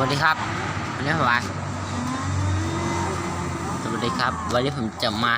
วัสดีครับวันนี้ผมสวัสดีครับ วันนี้ผมจะมา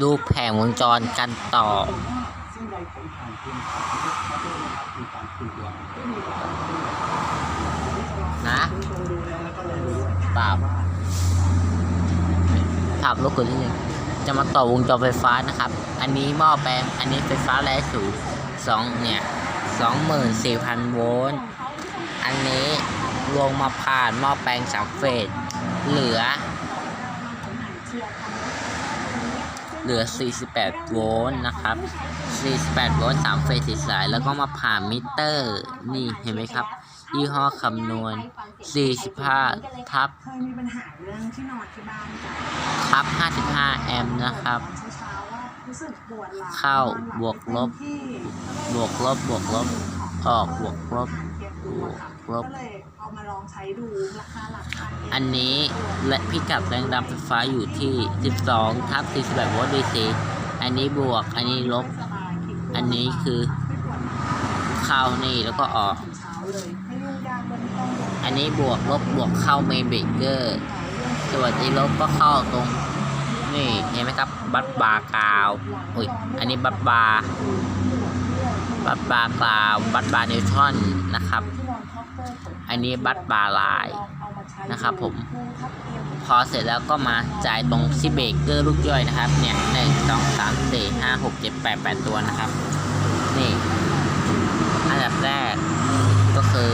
ดูแผงวงจรกันต่อ นะปราบภาพลบกดนิดนึงจะมาต่อวงจรไฟฟ้านะครับ อันนี้หม้อแปลง อันนี้ไฟฟ้าแรงสูงสองเนี่ยสองหมื่นสี่พันโวลต์ อันนี้ ลงมาผ่านหม้อแปลงสามเฟสเหลือ เหลือ 48 โวลต์นะครับ 48 โวลต์3เฟสสีสาย แล้วก็มาผ่านมิเตอร์ นี่เห็นไหมครับ ยี่ห้อคำนวณ 45 ทับทับ 55 แอมป์นะครับเข้าบวกลบบวกลบบวกลบ ออกบวกลบบดูอะค่ะลบก็เลยเอามาลองใช้ดูราคาหลักพันอันนี้และพิกัดแรงดันไฟฟ้าอยู่ที่ 12ทับ48โวลต์ DC อันนี้บวกอันนี้ลบ อันนี้คือเข้านี่แล้วก็ออก อันนี้บวกลบบวกเข้าเมนเบเกอร์ส่วนที่ลบก็เข้าตรงนี่เห็นไหมครับ บัตบาร์กาว อุ้ย อันนี้บัตบาร์ บัตบาร์กาวบัตบาร์นิวทรอนนะครับที่นอนท็อปเปอร์ของอันนี้บัตบาร์ไลน์ลองเอามาใช้นะครับผมดูครับเตรียมพอเสร็จแล้วก็มาจ่ายตรงซิเบรกเกอร์ลูกย่อยนะครับ เนี่ยหนึ่งสองสามสี่ห้าหกเจ็ดแปดแปดตัวนะครับ นี่ อันดับแรกก็คือ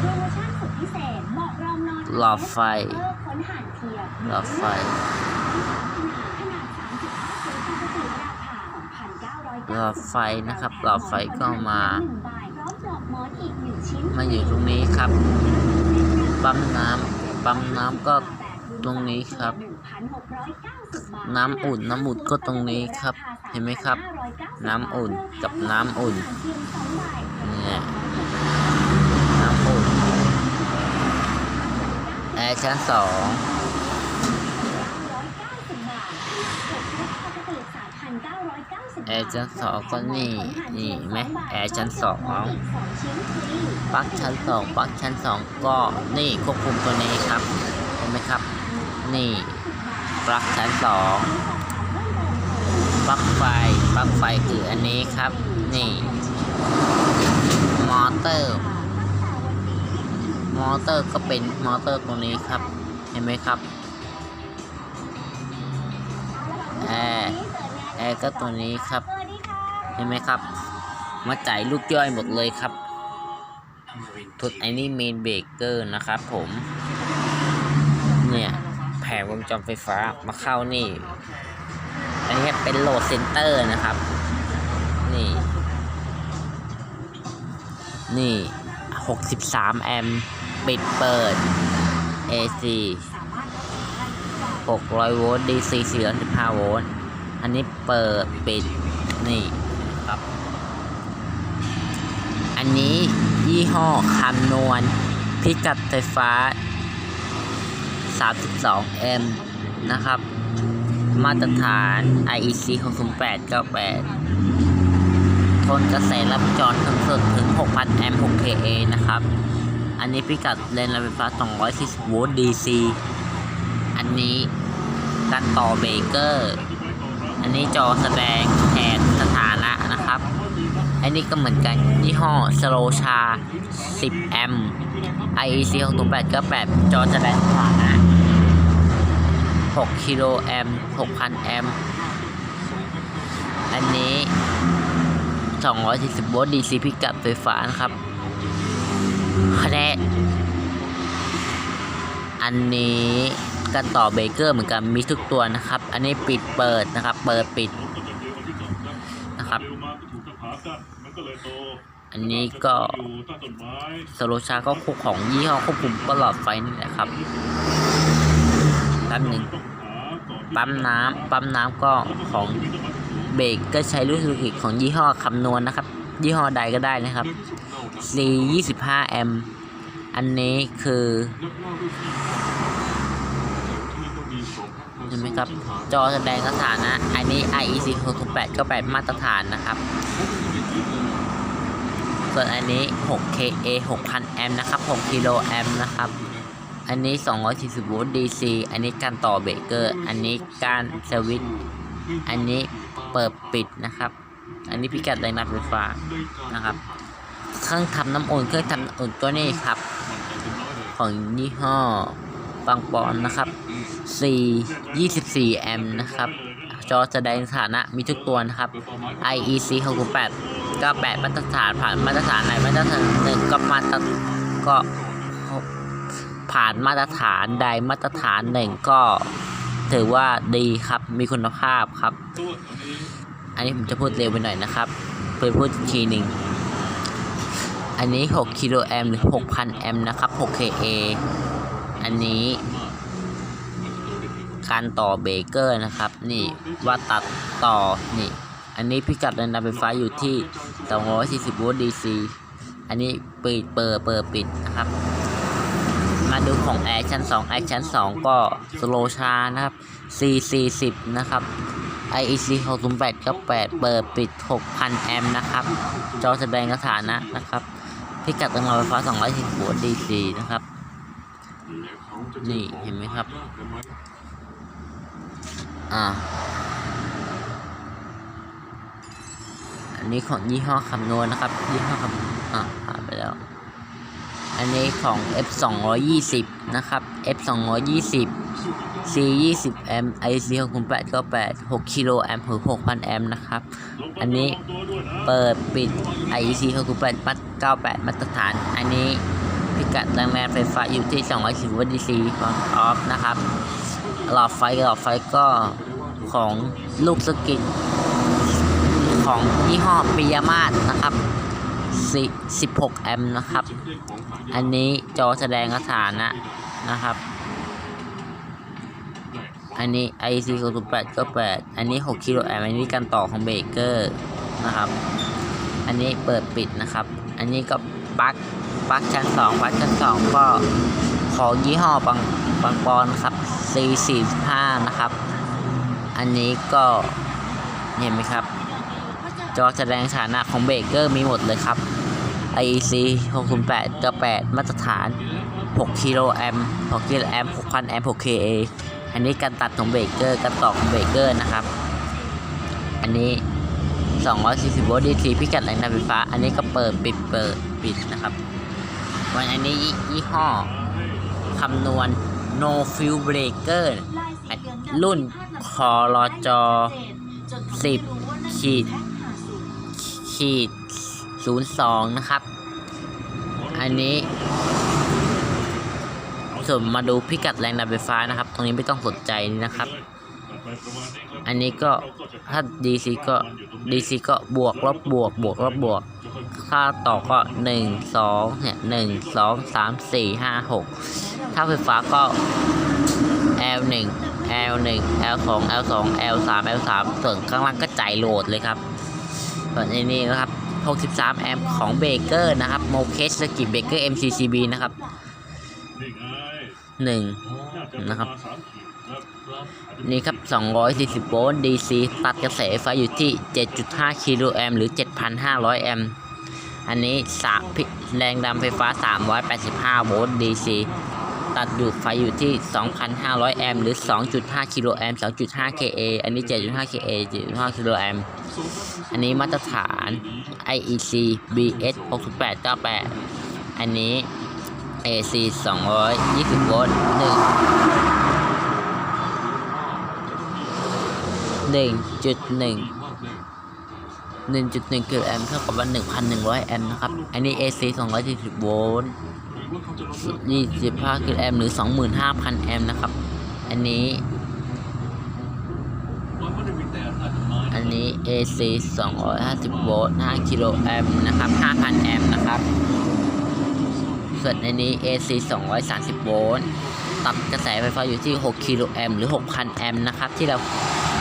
โปรโมชั่นสุดพิเศษเหมาะรองนอนหลอดไฟเพื่อค้นหานเทียบหลอดไฟ ขนาด35เซนปกติราคา2,990 หลอดไฟนะครับ หลอดไฟก็มาหนึ่งใบพร้อมปลอกหมอนอีกหนึ่งชิ้นมาอยู่ตรงนี้ครับ ปั๊มน้ำปั๊มน้ำก็ตรงนี้ครับ1,690บาทน้ำอุ่นน้ำอุ่นก็ตรงนี้ครับ เห็นไหมครับ น้ำอุ่นกับน้ำอุ่นเพียงสองใบเนี่ยน้ำอุ่นแอร์ชั้นสอง 990บาทปกติ3,990 แอ ร์ชั้นสองก็นี่ นี่ไหมแอร์ชั้นสองปลั๊กชั้นสองปลั๊กชั้นสองก็นี่ควบคุมตัวนี้ครับเห็นไหมครับ นี่ปลั๊กชั้นสองปลั๊กไฟปลั๊กไฟคืออันนี้ครับ นี่ มอเตอร์ มอเตอร์ก็เป็นมอเตอร์ตรงนี้ครับ เห็นไหมครับแอร์ อร์ก็ตัวนี้ครับสวัสดีค่ะเห็นไหมครับ มาจ่ายลูกย่อยหมดเลยครับทุกไอ้นี่เมนเบรกเกอร์นะครับผม เนี่ย แผงวงจรไฟฟ้ามาเข้านี่ อันนี้เป็นโหลดเซนเตอร์นะครับ นี่ นี่ 63 แอมป์ปิดเปิด AC 600 โวลต์ DC 415 โวลต์ อันนี้เปิดปิดนี่ครับ อันนี้ยี่ห้อคำนวณ พิกัดไฟฟ้า 32 m นะครับ มาตรฐาน IEC 60898 ทนกระแสรับจรถึงสุดถึง 6,000 แอมป์ 6KA นะครับ อันนี้พิกัดเลนไฟฟ้า 240 โวลต์ DC อันนี้การต่อเบรกเกอร์ อันนี้จอแสดงแทนสถานะนะครับ อันนี้ก็เหมือนกันยี่ห้อสโลชา 10 แอมป์ IEC 60898จอแสดงสถานะ 6 กิโลแอมป์6,000 แอมป์อันนี้ 240 โวลต์ DC พิกัดไฟฟ้านะครับคะแนนอันนี้ การต่อเบรกเกอร์เหมือนกันมีทุกตัวนะครับ อันนี้ปิดเปิดนะครับ เปิดปิดนะครับ อันนี้ก็อยู่ใต้ต้นไม้โซโลชาก็ควบของยี่ห้อควบคุมตลอดไฟนี่แหละครับแป๊บหนึ่งปั๊มน้ำปั๊มน้ำก็ของเบรกก็ใช้รุ่นสุกิของยี่ห้อคำนวณนะครับ ยี่ห้อใดก็ได้นะครับ C 25แอมอันนี้คือ เห็นไหมครับ จอแสดงสถานะ อันนี้ IEC 668ก็8มาตรฐานนะครับ ส่วนอันนี้ 6KA 6,000 แอมป์นะครับ 6 กิโลแอมป์นะครับ อันนี้ 240 โวลต์ DC อันนี้การต่อเบรกเกอร์ อันนี้การสวิตช์ อันนี้เปิดปิดนะครับ อันนี้พิกัดแรงดันไฟฟ้านะครับเครื่องทำน้ำอุ่นเครื่องทำน้ำอุ่นก็นี่ครับ ของยี่ห้อ ปังปอนนะครับ 4 24 แอมป์นะครับ จอแสดงสถานะมีทุกตัวนะครับ IEC 608 98มาตรฐานผ่านมาตรฐานไหนมาตรฐานหนึ่งก็มาตรก็ผ่านมาตรฐานใดมาตรฐานหนึ่งก็ถือว่าดีครับมีคุณภาพครับ อันนี้ผมจะพูดเร็วไปหน่อยนะครับเพื่อพูดอีกทีหนึ่งอันนี้ 6 กิโลแอมหรือ 6,000 แอมนะครับ 6KA อันนี้การต่อเบเกอร์นะครับ นี่ว่าตัดต่อนี่ อันนี้พิกัดแรงดันไฟฟ้าอยู่ที่240โวลต์ DC อันนี้ปิดเปิดเปิดปิดนะครับ มาดูของแอร์ชั้น2แอร์ชั้น 2 ก็สโลชานะครับ C40 นะครับ IEC 608ก็8เปิดปิด 6,000 แอมป์นะครับ จอแสดงสถานะนะครับ พิกัดแรงดันไฟฟ้า240โวลต์ DC นะครับ นี่เห็นไหมครับ อ่า อันนี้ของยี่ห้อคำนวณนะครับ ยี่ห้อคำอ่าผ่านไปแล้ว อันนี้ของ F 2 2 0นะครับ F 2 2 0 C 20แอมป์ IC 6 8 9 8 6กิโลแอมป์ถึง6,000แอมป์นะครับ อันนี้เปิดปิด IC 6 8ปัด98มาตรฐาน อันนี้ พิกัดแรงแรงไฟฟ้าอยู่ที่ 210วัตต์ DC ของออฟนะครับหลอดไฟหลอดไฟก็ของลูกสกินของยี่ห้อปิยามาศนะครับ16 แอมป์นะครับ อันนี้จอแสดงสถานะนะครับ อันนี้ IC 608ก็8อันนี้6กิโลแอมป์อันนี้การต่อของเบรกเกอร์นะครับ อันนี้เปิดปิดนะครับ อันนี้ก็ปลั๊ก ปลั๊กชั้น2ปลั๊กชั้น2ก็ของยี่ห้อบางบางปอนครับ C45 นะครับ อันนี้ก็เห็นไหมครับ จอแสดงสถานะของเบรกเกอร์มีหมดเลยครับ IEC 608ก็8มาตรฐาน 6กิโลแอมป์6กิโลแอมป์6,000แอมป์ 6KA อันนี้การตัดของเบรกเกอร์การต่อของเบรกเกอร์นะครับ อันนี้ 240โวลต์ DC พิกัดแรงดันไฟฟ้า อันนี้ก็เปิดปิดเปิดปิดนะครับ วันอันนี้ยี่ห้อคำนวณ no fuel breaker รุ่นคอรจ10ขีดขีด02นะครับ อันนี้ส่วนมาดูพิกัดแรงดันไฟฟ้านะครับ ตรงนี้ไม่ต้องสนใจนะครับ อันนี้ก็ถ้า DC ก็ DC ก็บวกลบบวกบวกลบบวก ค่าต่อก็หนึ่งสองเนี่ยหนึ่งสองสามสี่ห้าหกถ้าไฟฟ้าก็ L หนึ่ง L หนึ่ง L สอง L สอง L สาม L สามส่วนข้างล่างก็จ่ายโหลดเลยครับส่วนอันนี้นะครับ63 แอมป์ของเบเกอร์นะครับโมเคสสกิเบเกอร์ MCCB นะครับนี่ไงหนึ่งนะครับ นี่ครับ 240 โวลต์ DC ตัดกระแสไฟอยู่ที่ 7.5กิโลแอมป์หรือ 7,500 แอมป์ อันนี้สามแรงดันไฟฟ้า 385 โวลต์ DC ตัดอยู่ไฟอยู่ที่ 2,500 แอมป์หรือ 2.5 กิโลแอมป์ 2.5 KA อันนี้ 7.5 KA 7.5 กิโลแอมป์ อันนี้มาตรฐาน IEC BS 6898 อันนี้ AC 220 โวลต์ห นึ่งหนึ่งจุดหนึ่งหนึ่งจุดหนึ่งกิโลแอมป์เท่ากับว่าหนึ่งพันหนึ่งร้อยแอมป์นะครับ อันนี้ AC สองร้อยสี่สิบโวลต์ยี่สิบห้ากิโลแอมป์หรือสองหมื่นห้าพันแอมป์นะครับ อันนี้ อันนี้ AC สองร้อยห้าสิบโวลต์ห้ากิโลแอมป์นะครับห้าพันแอมป์นะครับ ส่วนอันนี้ AC 230 โวลต์ตัดกระแสไฟฟ้าอยู่ที่ 6 กิโลแอมป์หรือ 6,000 แอมป์นะครับ ที่เรา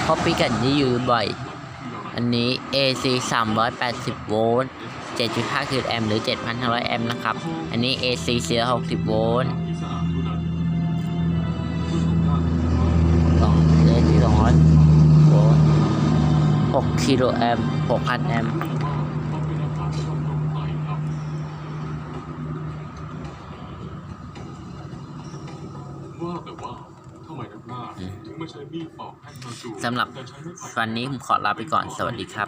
พบปีกันนี้อยู่บ่อย อันนี้ AC 380 โวลต์ 7.5กิโลแอมหรือ 7,500 แอมนะครับ อันนี้ AC 460 โวลต์สองเลนที่200โวลต์6กิโลแอมป์6,000 แอมป์ สำหรับวันนี้ผมขอลาไปก่อนสวัสดีครับ